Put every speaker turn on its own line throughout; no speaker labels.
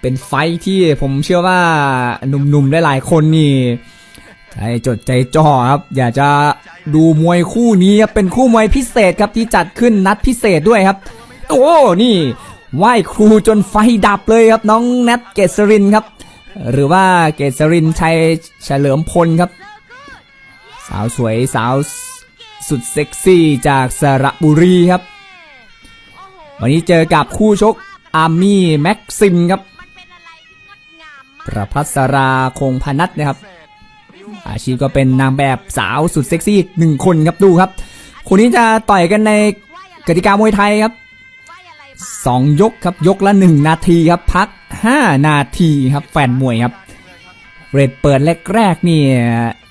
เป็นไฟที่ผมเชื่อว่าหนุ่มๆหลายๆคนนี่ใจจดใจจ่อครับ อยากจะดูมวยคู่นี้ครับเป็นคู่มวยพิเศษครับที่จัดขึ้นนัดพิเศษด้วยครับ โอ้นี่ไหว้ครูจนไฟดับเลยครับน้องแนทเกษรินครับ หรือว่าเกษรินชัยเฉลิมพลครับ สาวสวยสาวสุดเซ็กซี่จากสระบุรีครับ วันนี้เจอกับคู่ชกอาร์มี่แม็กซิมครับ ประพัสราคงพนัทนะครับ อาชีพก็เป็นนางแบบสาวสุดเซ็กซี่อีกหนึ่งคนครับดูครับคู่นี้จะต่อยกันในกติกามวยไทยครับสองยกครับยกละหนึ่งนาทีครับพักห้านาทีครับแฟนมวยครับเรทเปิดแรกๆนี่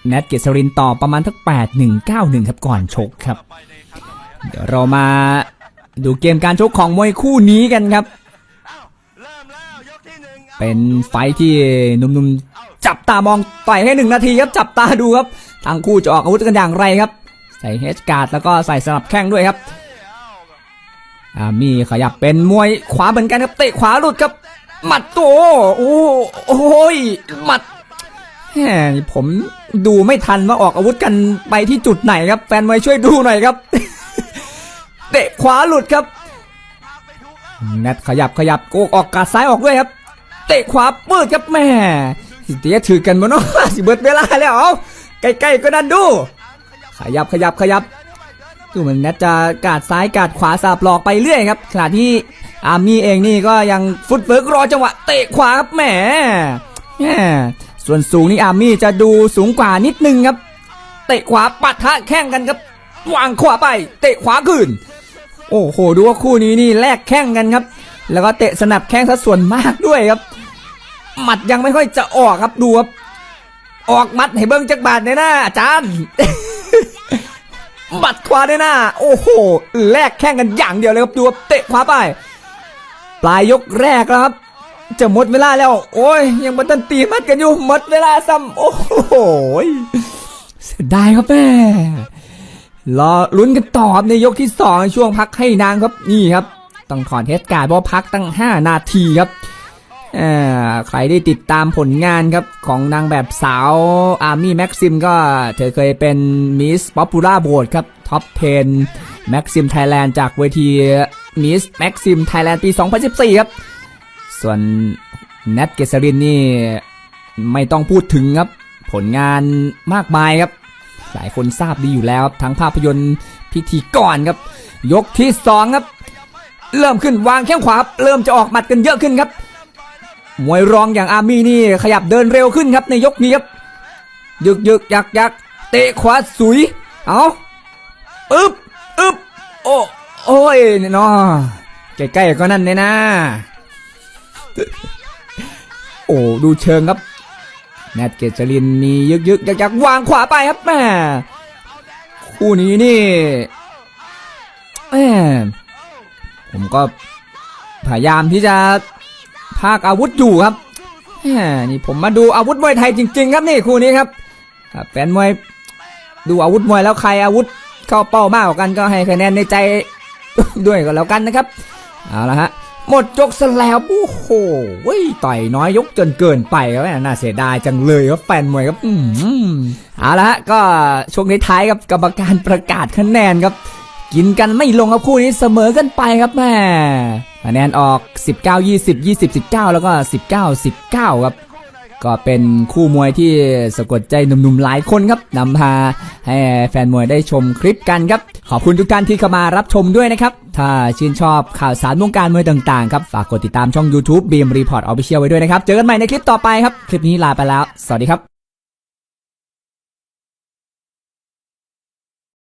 แนทเกษรินต่อประมาณทัก8 1 9 1ครับก่อนชกครับ เดี๋ยวเรามาดูเกมการชกของมวยคู่นี้กันครับ เป็นไฟที่หนุ่มๆจับตามองต่อยให้หนึ่งนาทีครับจับตาดูครับทั้งคู่จะออกอาวุธกันอย่างไรครับ ใส่เฮดการ์ดแล้วก็ใส่สลับแข้งด้วยครับอามีขยับเป็นมวยขวาเหมือนกันครับเตะขวาหลุดครับหมัดโตโอ้โอ้ยหมัดแหมผมดูไม่ทันว่าออกอาวุธกันไปที่จุดไหนครับแฟนมวยช่วยดูหน่อยครับเตะขวาหลุดครับแนทขยับขยับโกกออกกาดซ้ายออกด้วยครับ เตะขวาเปิดครับแม่สิเตียถือกันมาเนาะสิเบิดเวลาแล้วเอาใกล้ๆก็นั่นดู ขยับขยับขยับดูเหมือนแนทจะกาดซ้ายกาดขวาสาบหลอกไปเรื่อยครับขณะที่อาร์มี่เองนี่ก็ยังฟุตเบิร์กรอจังหวะเตะขวาครับแหมแหมส่วนสูงนี่อาร์มี่จะดูสูงกว่านิดนึงครับ เตะขวาปัดทะแข่งกันครับวางขวาไป เตะขวาคืนโอ้โหดูว่าคู่นี้นี่แลกแข้งกันครับ แล้วก็เตะสนับแข้งซะส่วนมากด้วยครับ หมัดยังไม่ค่อยจะออกครับดูครับออกมัดให้เบิ้งจักบาทในหน้าอาจารย์หมัดขวาในหน้า โอ้โหแลกแข้งกันอย่างเดียวเลยครับดูครับเตะขวาไป ปลายยกแรกแล้วครับ จะหมดเวลาแล้ว โอ้ย ยังบัตันตีมัดกันอยู่หมดเวลาซ้ำโอ้โหเสียดายครับแม่รอลุ้นกันต่อครับในยกที่สองช่วงพักให้นางครับนี่ครับ ต้องถอนเทสการ์ดเพราะพักตั้ง 5 นาทีครับ ใครได้ติดตามผลงานครับของนางแบบสาวอาร์มี่แม็กซิมก็เธอเคยเป็นมิสป๊อปปูล่าโบดครับท็อป 10 แม็กซิมไทยแลนด์จากเวทีมิสแม็กซิมไทยแลนด์ปี 2014 ครับ ส่วนแนทเกษรินนี่ไม่ต้องพูดถึงครับ ผลงานมากมายครับ หลายคนทราบดีอยู่แล้วครับทั้งภาพยนตร์พิธีกรครับ ยกที่สองครับ เริ่มขึ้นวางแข้งขวาเริ่มจะออกหมัดกันเยอะขึ้นครับ มวยรองอย่างอาร์มี่นี่ขยับเดินเร็วขึ้นครับในยกนี้ครับยึกยึกยักยักเตะขวาสุย เอาอึบอึบโอ้โอ้ยเนาะใกล้ๆก็นั่นเนี่ยนะ โอ้ดูเชิงครับแนทเกจรินมียึกยึกยักยักวางขวาไปครับแม่คู่นี้นี่แม่ผมก็พยายามที่จะ พากอาวุธอยู่ครับนี่ผมมาดูอาวุธมวยไทยจริง ๆ ครับนี่คู่นี้ครับแฟนมวยดูอาวุธมวยแล้วใครอาวุธเข้าเป้ามากกว่ากันก็ให้คะแนนในใจด้วยก็แล้วกันนะครับเอาละฮะหมดยกซะแล้วโอ้โหว้ยต่อยน้อยยกจนเกินไปครับแม่น่าเสียดายจังเลยครับแฟนมวยครับอืมเอาละฮะก็ช่วงท้ายครับกรรมการประกาศคะแนนครับ กินกันไม่ลงครับคู่นี้เสมอกันไปครับแม่คะแนนออก 19 20 20 19 แล้วก็ 19 19 ครับ ก็เป็นคู่มวยที่สะกดใจหนุ่มๆหลายคนครับนำพาให้แฟนมวยได้ชมคลิปกันครับ ขอบคุณทุกท่านที่เข้ามารับชมด้วยนะครับ ถ้าชื่นชอบข่าวสารวงการมวยต่างๆครับ ฝากกดติดตามช่อง YouTube Beam Report Official ไว้ด้วยนะครับ เจอกันใหม่ในคลิปต่อไปครับ คลิปนี้ลาไปแล้ว สวัสดีครับ